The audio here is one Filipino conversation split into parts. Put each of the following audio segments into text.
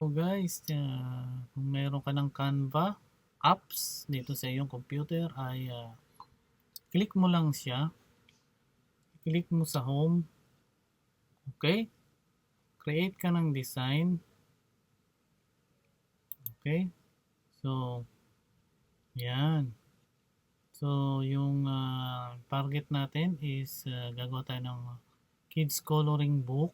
So guys, ah, kung meron ka ng Canva apps dito sa iyong computer ay ah, click mo lang siya. Click mo sa home. Okay? Create ka ng design. Okay? So, yan. So, yung ah, target natin is ah, gagawa tayo ng kids coloring book.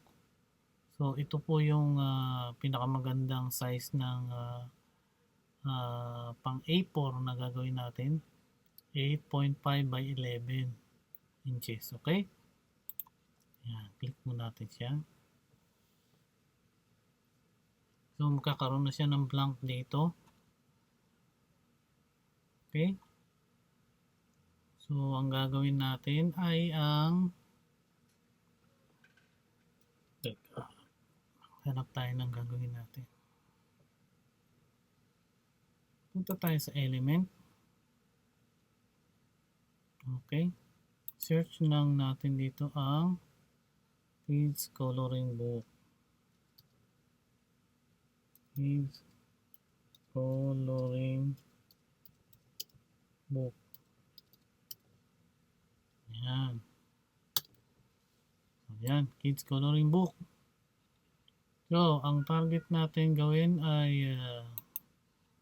So, ito po yung ah, pinakamagandang size ng ah, ah, pang A4 na gagawin natin. 8.5 by 11 inches. Okay? Yan. Click mo natin siya. So, magkakaroon na siya ng blank dito. Okay? So, ang gagawin natin ay ang Teka. Hanap tayo ng gagawin natin. Punta tayo sa element. Okay. Search lang natin dito ang Kids Coloring Book. Kids Coloring Book. Yan. Ayan, Kids Coloring Book. So, ang target natin gawin ay uh,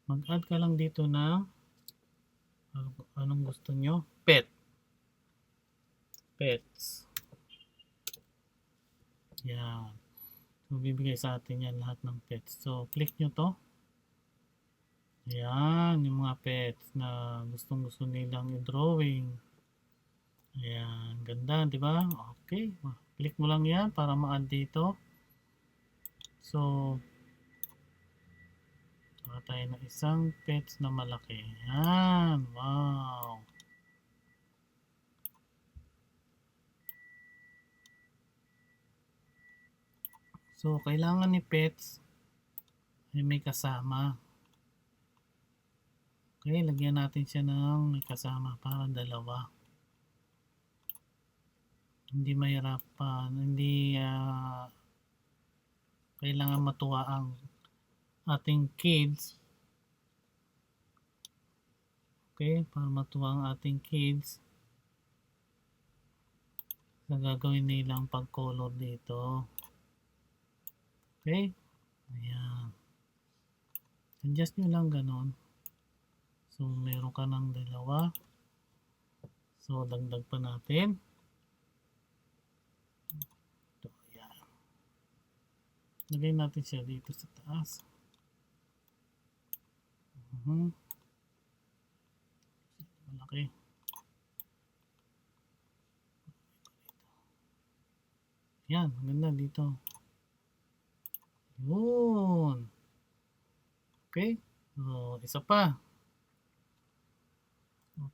mag-add ka lang dito na anong gusto nyo? Pet. Pets. Yan. So, bibigay sa atin yan lahat ng pets. So, click nyo to. Yan, yung mga pets na gustong gusto nilang i-drawing. Ayan, ganda, di ba? Okay, click mo lang yan para ma-add dito. So, Saka tayo ng isang pets na malaki. Yan, wow. So, kailangan ni pets ay may kasama. Okay, lagyan natin siya ng may kasama para dalawa. Hindi mahirap pa, hindi uh, kailangan matuwa ang ating kids. Okay, para matuwa ang ating kids sa gagawin nilang pag-color dito. Okay? Ayan. Adjust nyo lang ganon. So, meron ka ng dalawa. So, dagdag pa natin. Ito, ayan. Lagay natin siya dito sa taas. Uh -huh. Malaki. Yan, maganda dito. Yun. Okay. So, isa pa.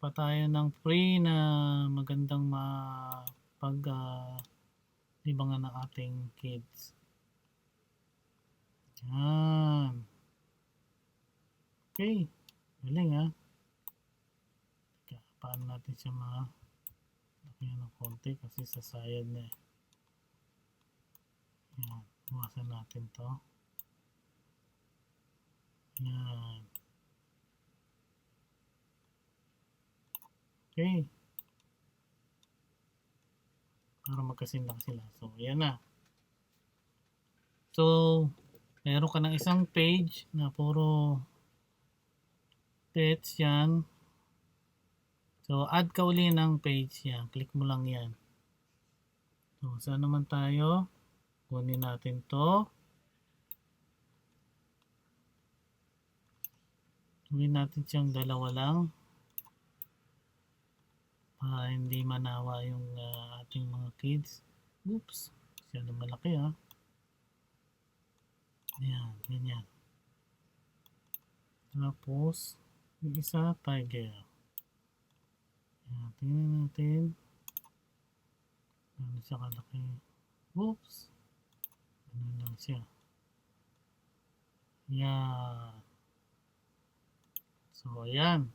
Pa tayo ng free na magandang mapag uh, libangan ng ating kids. Yan. Okay. Galing ha. Teka, paano natin siya ma laki ng konti kasi sa sayad na eh. Yan. Iwasan natin to. Yan. Okay. Para magkasindak sila. So, yan na. So, meron ka ng isang page na puro text yan. So, add ka uli ng page yan. Click mo lang yan. So, saan naman tayo? Kunin natin to. Gawin natin siyang dalawa lang. Para hindi manawa yung uh, ating mga kids. Oops. Na malaki ha. Ayan, ganyan. Tapos, yung isa, tiger. Ayan, tingnan natin. Ano siya kalaki. Oops. Ano lang siya. Yan. So, ayan.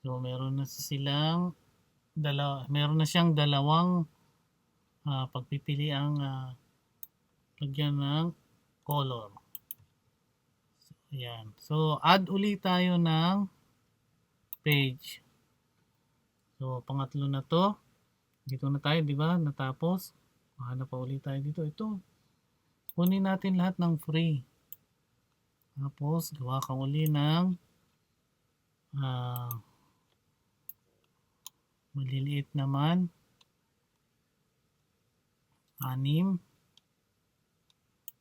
So, meron na silang dalawa, meron na siyang dalawang uh, pagpipili ang uh, lagyan ng color. Ayan. So, add ulit tayo ng page. So, pangatlo na to. Dito na tayo, di ba? Natapos. Hanap pa ulit tayo dito. Ito. Kunin natin lahat ng free. Tapos, gawa ka uli ng ah, maliliit naman. Anim.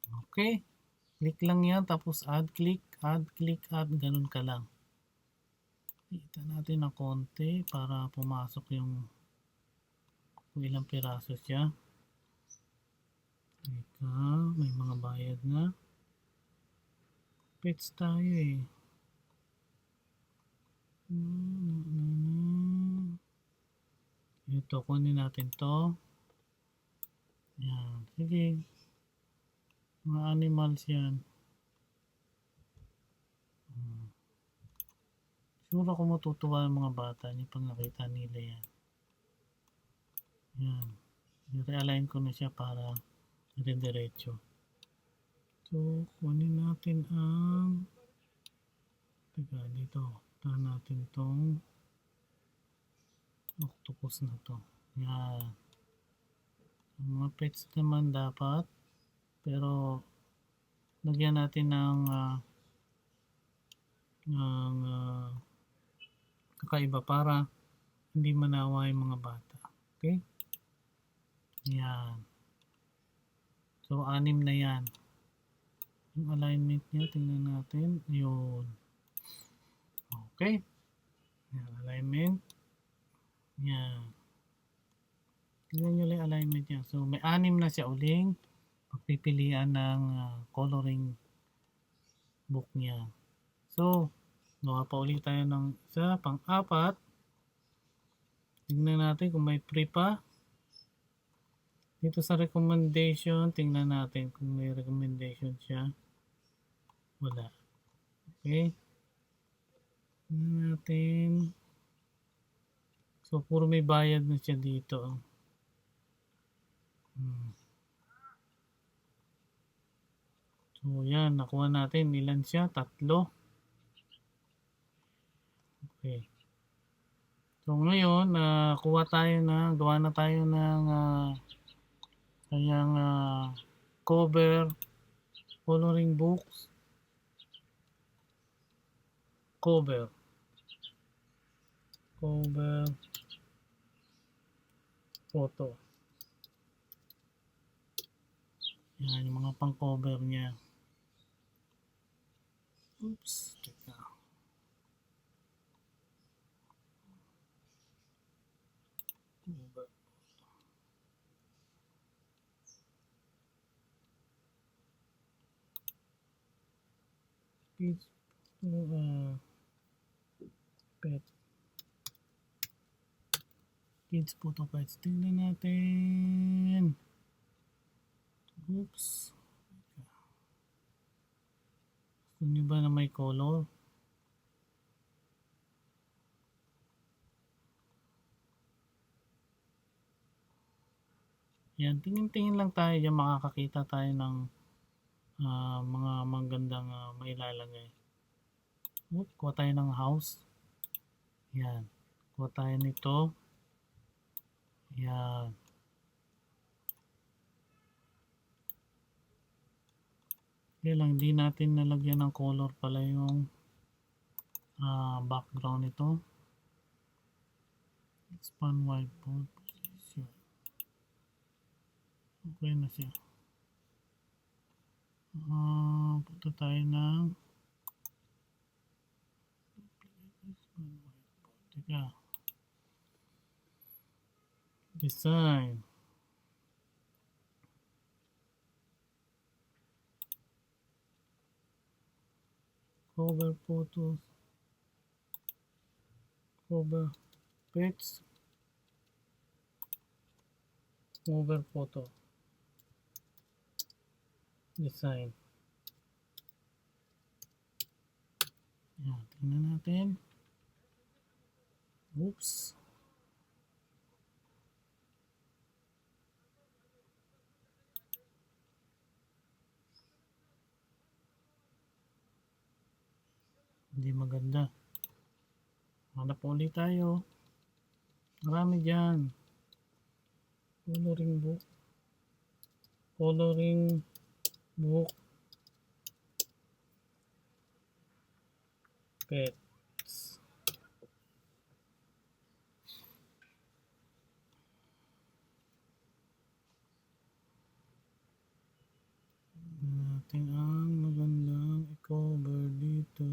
Okay. Click lang yan. Tapos add, click, add, click, add. Ganun ka lang. Kita natin ng konti para pumasok yung kung ilang piraso siya. Teka, may mga bayad na. Pets tayo eh. Ito, kunin natin to. Yan. Sige. Mga animals yan. Hmm. Sure ako matutuwa ang mga bata niya pag nakita nila yan. Yan. I-realign ko na siya para dire-diretso. So, kunin natin ang Teka, dito. Tahan natin tong octopus na to. Yan. Ang mga pets naman dapat pero lagyan natin ng uh, ng uh, kakaiba para hindi manawa yung mga bata. Okay? Yan. So, anim na yan. Yung alignment niya, tingnan natin. Yun. Okay. Yan, alignment. Yan. Tingnan nyo lang alignment niya. So, may anim na siya uling pagpipilian ng uh, coloring book niya. So, gawa pa ulit tayo ng isa, pang-apat. Tingnan natin kung may free pa. Dito sa recommendation, tingnan natin kung may recommendation siya. Wala. Okay. Tingnan natin. So, puro may bayad na siya dito. Hmm. So, yan. Nakuha natin. Ilan siya? Tatlo. Okay. So, ngayon, uh, kuha tayo na, gawa na tayo ng uh, kanyang uh, cover, coloring books, cover, cover, photo. Yan, yung mga pang-cover niya. Oops. Cover. Page, uh, pet. Kids photo pets. Tingnan natin. Oops. Nyo ba na may color? Yan, tingin-tingin lang tayo dyan makakakita tayo ng uh, mga magandang uh, mailalagay. Oop, kuha tayo ng house. Yan. Kuha tayo nito. Yan. Kaya lang, hindi natin nalagyan ng color pala yung uh, background nito. Expand whiteboard position. Okay na siya. Uh, punta tayo ng Teka. Design. Cover photos. Cover pets cover photo. Design. Yan tingnan natin. Oops Hindi maganda. Hanap ulit tayo. Marami dyan. Coloring book. Coloring book. Pets. natin ang magandang i-cover dito.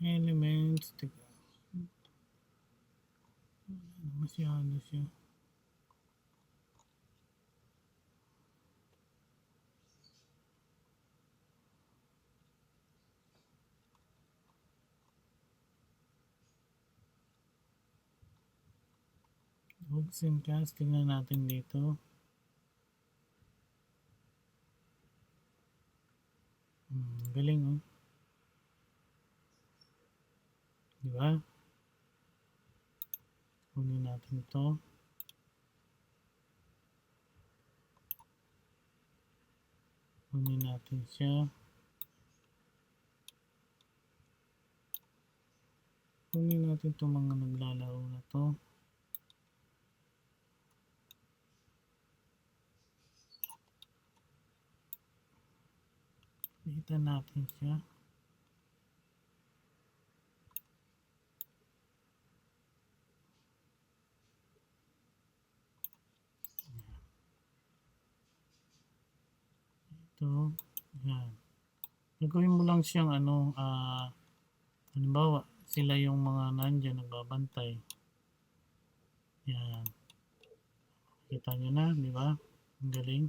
Elements, teka. Masyado siya. Hooks and cast, tingnan natin dito. Hmm, galing oh. Di ba? Kunin natin ito. Kunin natin siya. Kunin natin itong mga naglalaro na to. Kita natin siya. Ito. Yan. Gagawin mo lang siyang ano, ah, halimbawa, sila yung mga nandyan nagbabantay. Yan. Kita nyo na, di ba? Ang galing.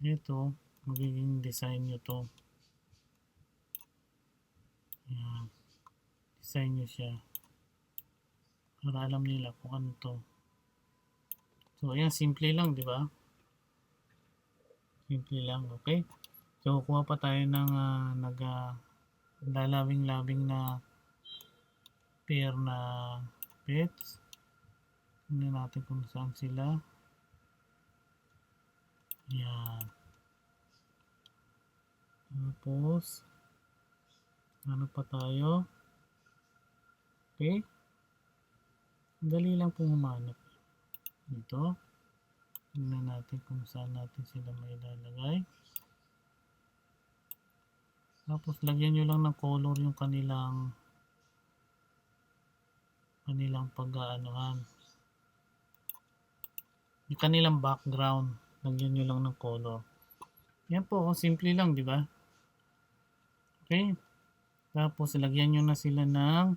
Ito, magiging design nyo to. Yan. Design nyo siya. Para alam nila kung ano to. So, ayan, simple lang, di ba? Simple lang, okay? So, kuha pa tayo ng uh, nag uh, lalabing-labing na pair na pets. Tingnan natin kung saan sila. Yan. Tapos, ano pa tayo? Okay. Dali lang pong humanap. Dito. Tingnan natin kung saan natin sila may lalagay. Tapos, lagyan nyo lang ng color yung kanilang kanilang pag-aanuhan. Yung kanilang background. Lagyan nyo lang ng color. Yan po, simple lang, di ba? Okay. Tapos, lagyan nyo na sila ng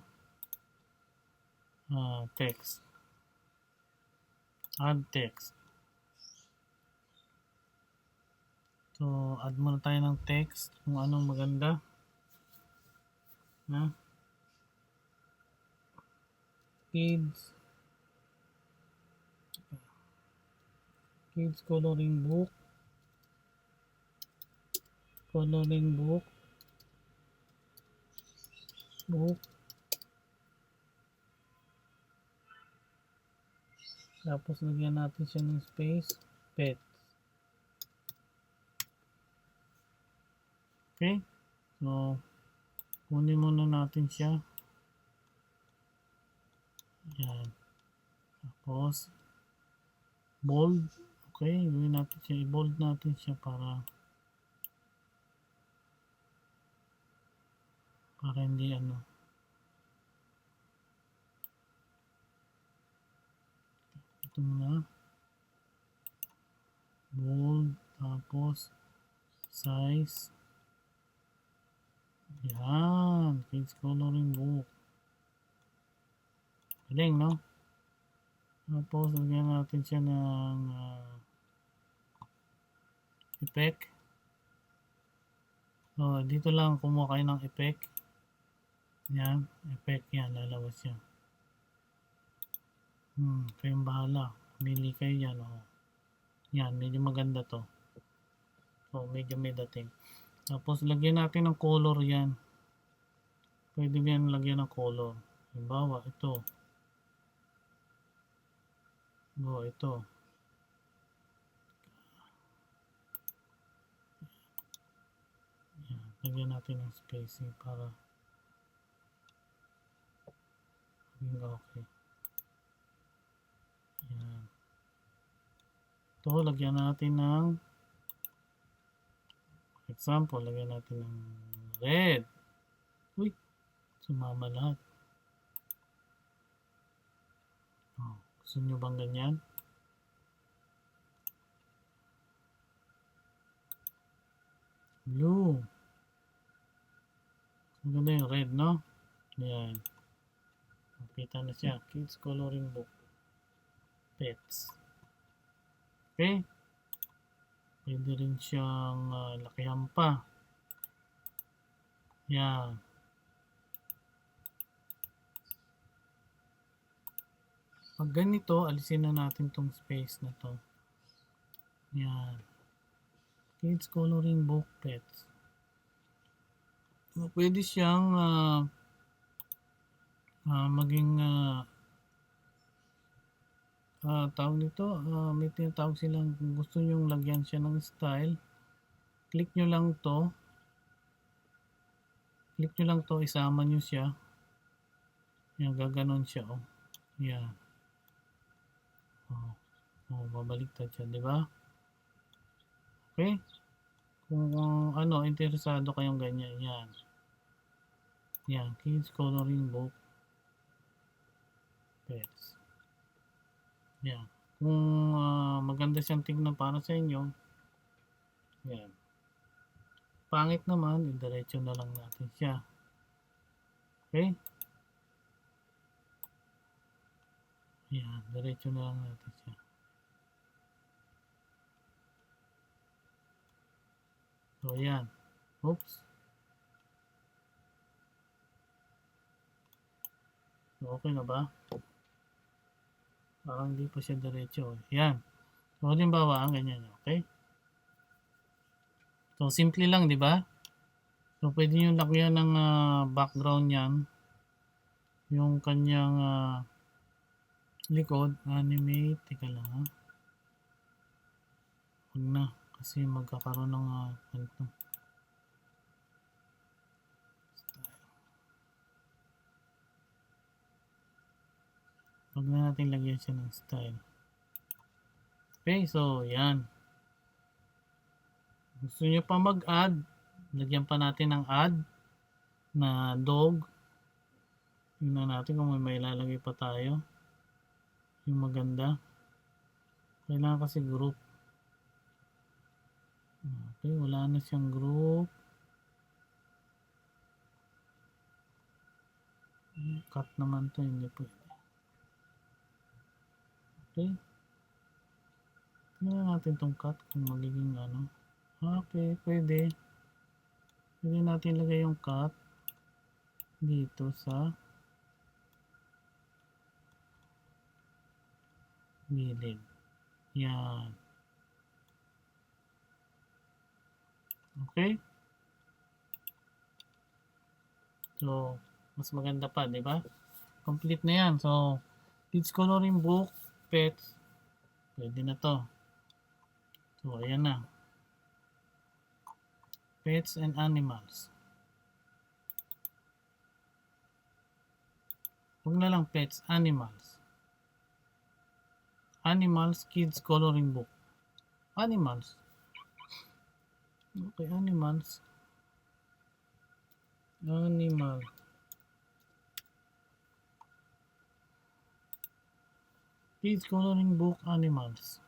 uh, text. Add text. So, add muna tayo ng text kung anong maganda. Na? Kids. Kids coloring book. Coloring book. Book. Tapos lagyan natin siya ng space. Pets. Okay? So, kunin muna natin siya. Yan. Tapos, bold. Okay, gawin natin siya. I-bold natin siya para para hindi ano. Ito muna. Bold tapos size. Yan. Kids coloring book. Galing no? Tapos lagyan natin siya ng uh, effect so dito lang kumuha kayo ng effect yan, effect yan, lalabas yan. Hmm, kayong bahala. Pumili kayo yan. Oh. Yan, medyo maganda to. So, medyo may dating. Tapos, lagyan natin ng color yan. Pwede yan lagyan ng color. Halimbawa, ito. O, ito. Yan, lagyan natin ng spacing para okay. Yan. Ito, lagyan natin ng example, lagyan natin ng red. Uy, sumama lahat. Oh, gusto nyo bang ganyan? Blue. Maganda yung red, no? Yan. Nakita na siya. Kids coloring book. Pets. Okay? Pwede rin siyang uh, lakihan pa. Yan. Pag ganito, alisin na natin tong space na to. Yan. Kids coloring book pets. Pwede siyang ah, ah, maging ah, ah, tawag nito, ah, may tinatawag silang kung gusto nyong lagyan siya ng style, click nyo lang to. Click nyo lang to, isama nyo siya. Yan, gaganon siya, oh. Yan. Oh, oh babaliktad siya, di ba? Okay? Kung uh, ano, interesado kayong ganyan, yan. Yan, kids coloring book. Pets. Yan. Kung uh, maganda siyang tingnan para sa inyo, yan. Pangit naman, idiretso na lang natin siya. Okay? Yan, diretso na lang natin siya. So, yan. Oops. Okay na ba? Parang hindi pa siya diretso. Yan. So, halimbawa, ang ganyan. Okay? So, simple lang, di ba? So, pwede nyo lakyan ng uh, background yan. Yung kanyang uh, likod. Animate. Teka lang, ha? Huwag na. Kasi magkakaroon ng uh. Huwag na natin lagyan siya ng style. Okay, so yan. Gusto nyo pa mag-add, lagyan pa natin ng add na dog. Tingnan natin kung may mailalagay pa tayo. Yung maganda. Kailangan kasi group. Okay, wala na siyang group. Cut naman to, hindi pwede. Okay. Tingnan natin tong cut kung magiging ano. Okay, pwede. Pwede natin lagay yung cut dito sa gilid. Yan. Okay? So, mas maganda pa, di ba? Complete na yan. So, kids coloring book, pets, pwede na to. So, ayan na. Pets and animals. Huwag na lang pets, animals. Animals, kids coloring book. Animals. Okay, animals. Animal. Kids coloring book animals.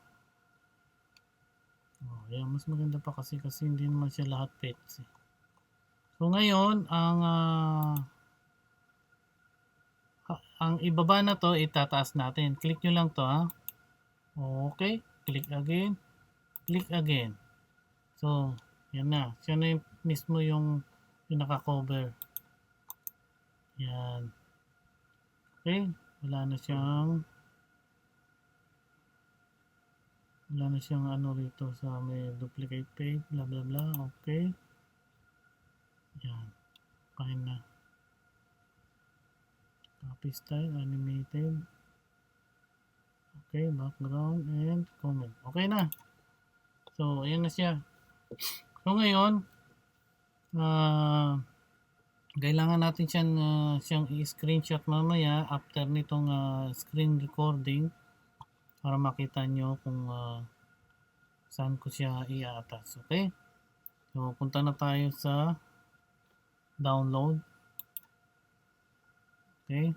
Oh, yan, mas maganda pa kasi kasi hindi naman siya lahat pets. Eh. So ngayon, ang uh, ang ibaba na to itataas natin. Click nyo lang to ha. Okay, click again. Click again. So, yan na. Siya na yung, mismo yung pinaka-cover. Yan. Okay. Wala na siyang wala na siyang ano rito sa may duplicate page. Blah, blah, blah. Okay. Yan. Fine na. Copy style. Animated. Okay. Background and comment. Okay na. So, ayan na siya. So ngayon, ah, kailangan natin siyang, ah, siyang i-screenshot mamaya after nitong ah, screen recording para makita nyo kung ah, saan ko siya i-attach. Okay? So, punta na tayo sa download. Okay?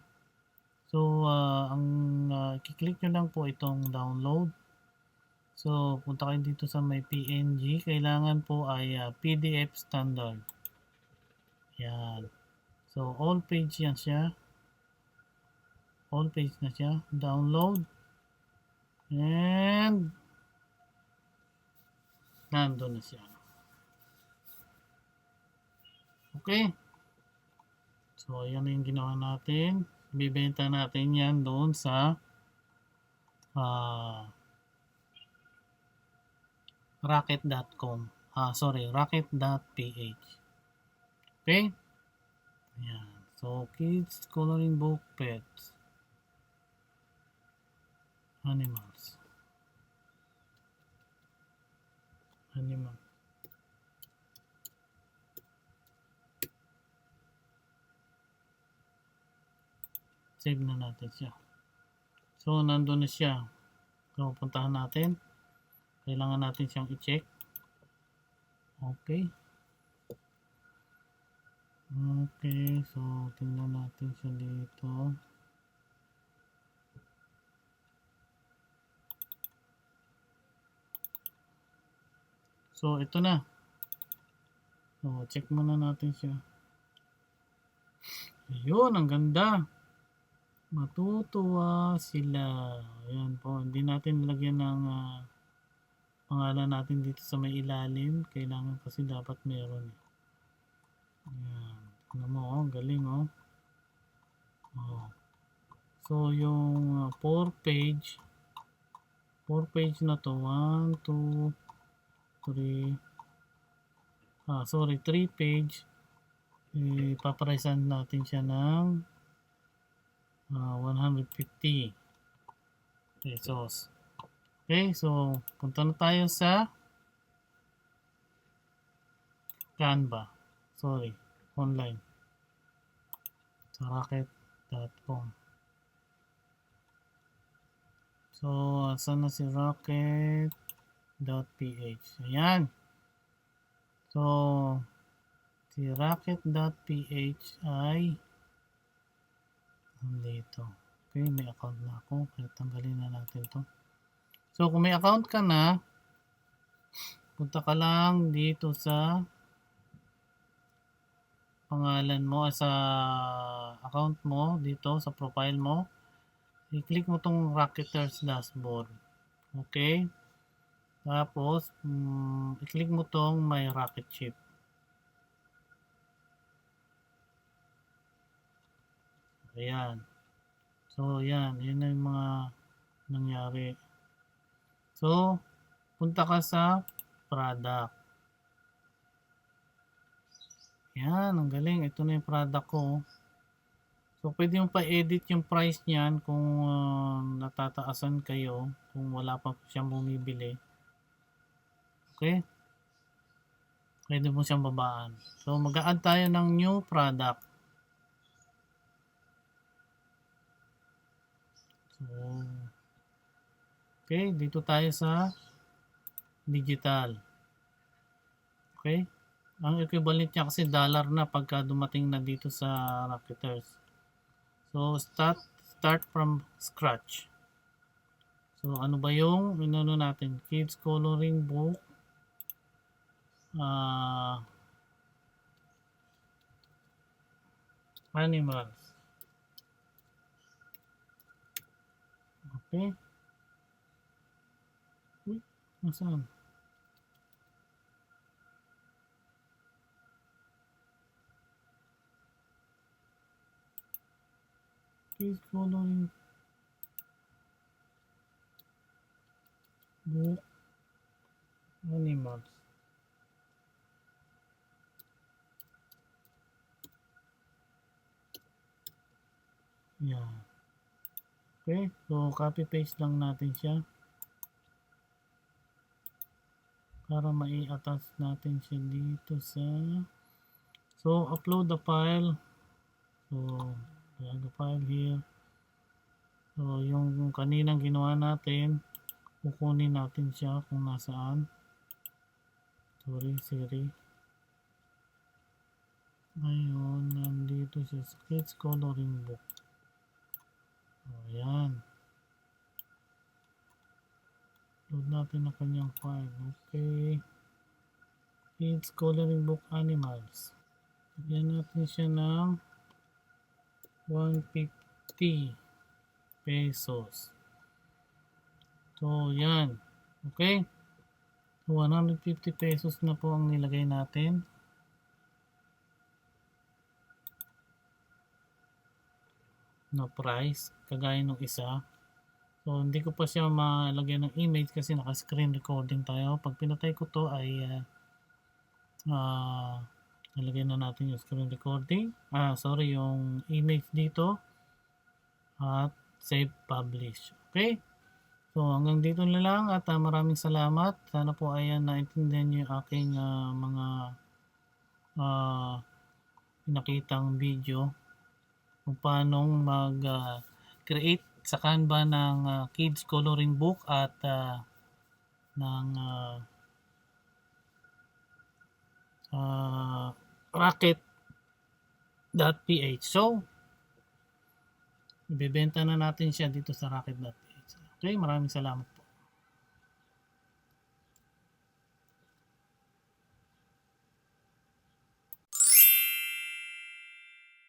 So, ah, ang uh, kiklik nyo lang po itong download. So, punta kayo dito sa may PNG. Kailangan po ay ah, PDF standard. Yan. So, all page yan siya. All page na siya. Download. And, nandun na siya. Okay. So, ayan na yung ginawa natin. Bibenta natin yan doon sa ah rocket.com. Ah, sorry, rocket.ph. Okay? Ayan. So, kids coloring book pets. Animals. Animal. Save na natin siya. So, nandun na siya. So, puntahan natin. Kailangan natin siyang i-check. Okay. Okay, so tingnan natin siya dito. So, ito na. So, check muna natin siya. Ayun, ang ganda. Matutuwa sila. Ayan po, hindi natin nilagyan ng ah, pangalan natin dito sa may ilalim. Kailangan kasi dapat meron. Ayan. Tignan mo, oh, galing oh. oh. So, yung 4 page, 4 page na to, 1, 2, 3, ah, sorry, 3 page, ipaparaisan natin siya ng ah, 150 pesos. Okay, so punta na tayo sa Canva. Sorry, online. Sa rocket.com. So, saan na si rocket.ph? Ayan. So, si rocket.ph ay dito. Okay, may account na ako. Kaya tanggalin na natin to. So, kung may account ka na, punta ka lang dito sa pangalan mo, sa account mo, dito sa profile mo. I-click mo tong Rocketer's Dashboard. Okay? Tapos, mm, i-click mo tong My Rocket Ship. Ayan. So, yan. Yan na yung mga nangyari. So, punta ka sa product. Yan, ang galing. Ito na yung product ko. So, pwede mo pa-edit yung price niyan kung uh, natataasan kayo, kung wala pa siyang bumibili. Okay? Pwede mo siyang babaan. So, mag-add tayo ng new product. So, okay, dito tayo sa digital. Okay? Ang equivalent niya kasi dollar na pagka dumating na dito sa Rocketers. So, start start from scratch. So, ano ba yung inano natin? Kids coloring book. Uh, animals. Okay. Uy, nasaan? Please following book animals. Yan. Okay, so copy paste lang natin siya. Para mai-attach natin siya dito sa So, upload the file. So, drag the file here. So, yung kaninang ginawa natin, kukunin natin siya kung nasaan. Sorry, Siri. Ngayon, nandito sa Kids Coloring Book. O, yan. Load natin ang kanyang file. Okay. Kids Coloring Book Animals. Bigyan natin siya ng 150 pesos. So, yan. Okay. So, 150 pesos na po ang nilagay natin. na price kagaya ng isa. So hindi ko pa siya malagyan ng image kasi naka screen recording tayo. Pag pinatay ko to ay uh, uh, nalagyan na natin yung screen recording. Ah sorry yung image dito at save publish. Okay? So hanggang dito na lang at uh, maraming salamat. Sana po ay uh, naintindihan nyo yung aking uh, mga uh, pinakitang video kung paano mag uh, create sa Canva ng uh, kids coloring book at uh, ng uh, uh, rocket.ph so ibebenta na natin siya dito sa rocket.ph okay maraming salamat